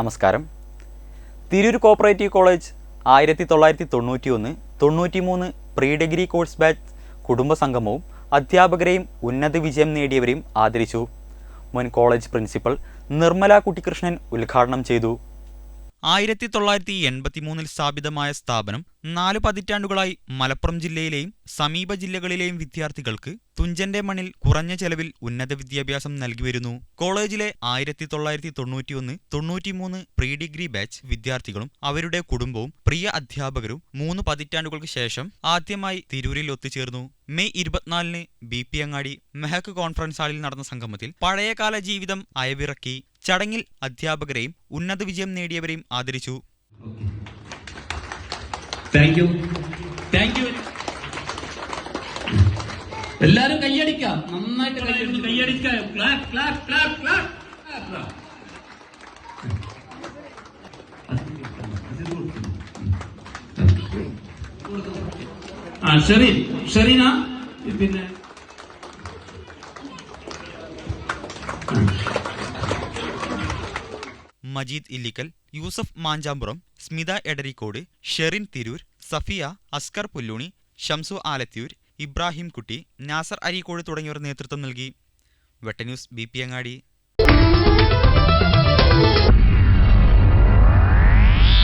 നമസ്കാരം. Tirur cooperative college ആയിരത്തി തൊള്ളായിരത്തി തൊണ്ണൂറ്റി ഒന്ന് തൊണ്ണൂറ്റി മൂന്ന് പ്രീ ഡിഗ്രി കോഴ്സ് ബാച്ച് കുടുംബ സംഗമവും അധ്യാപകരെയും ഉന്നത വിജയം നേടിയവരെയും ആദരിച്ചു. മുൻ കോളേജ് പ്രിൻസിപ്പൽ നിർമ്മല കുട്ടിക്കൃഷ്ണൻ ഉദ്ഘാടനം ചെയ്തു. ആയിരത്തി തൊള്ളായിരത്തി എൺപത്തിമൂന്നിൽ സ്ഥാപിതമായ സ്ഥാപനം നാല് പതിറ്റാണ്ടുകളായി മലപ്പുറം ജില്ലയിലെയും സമീപ ജില്ലകളിലെയും വിദ്യാർത്ഥികൾക്ക് തുഞ്ചന്റെ മണിൽ കുറഞ്ഞ ചെലവിൽ ഉന്നത വിദ്യാഭ്യാസം നൽകിവരുന്നു കോളേജിലെ ആയിരത്തി തൊള്ളായിരത്തി തൊണ്ണൂറ്റിയൊന്ന് തൊണ്ണൂറ്റിമൂന്ന് പ്രീ ഡിഗ്രി ബാച്ച് വിദ്യാർത്ഥികളും അവരുടെ കുടുംബവും പ്രിയ അധ്യാപകരും മൂന്ന് പതിറ്റാണ്ടുകൾക്ക് ശേഷം ആദ്യമായി തിരൂരിൽ ഒത്തുചേർന്നു. മെയ് ഇരുപത്തിനാലിന് B P Angadi Mehak conference ഹാളിൽ നടന്ന സംഗമത്തിൽ പഴയകാല ജീവിതം അയവിറക്കി. ചടങ്ങിൽ അധ്യാപകരെയും ഉന്നത വിജയം നേടിയവരെയും ആദരിച്ചു. എല്ലാരും കൈയടിക്കാം. നന്നായിട്ട് കൈയടിക്കാം. ആ ഷെറീൻ. ഷെറീന? പിന്നെ മജീദ് ഇല്ലിക്കൽ യൂസഫ് മാഞ്ചാമ്പുറം സ്മിത എടരിക്കോട് ഷെറിൻ തിരൂർ സഫിയ അസ്കർ പുല്ലൂണി ഷംസു ആലത്തിയൂർ ഇബ്രാഹിം കുട്ടി നാസർ അരീക്കോട് തുടങ്ങിയവർ നേതൃത്വം നൽകി. വെട്ടന്യൂസ് ബി പി അങ്ങാടി.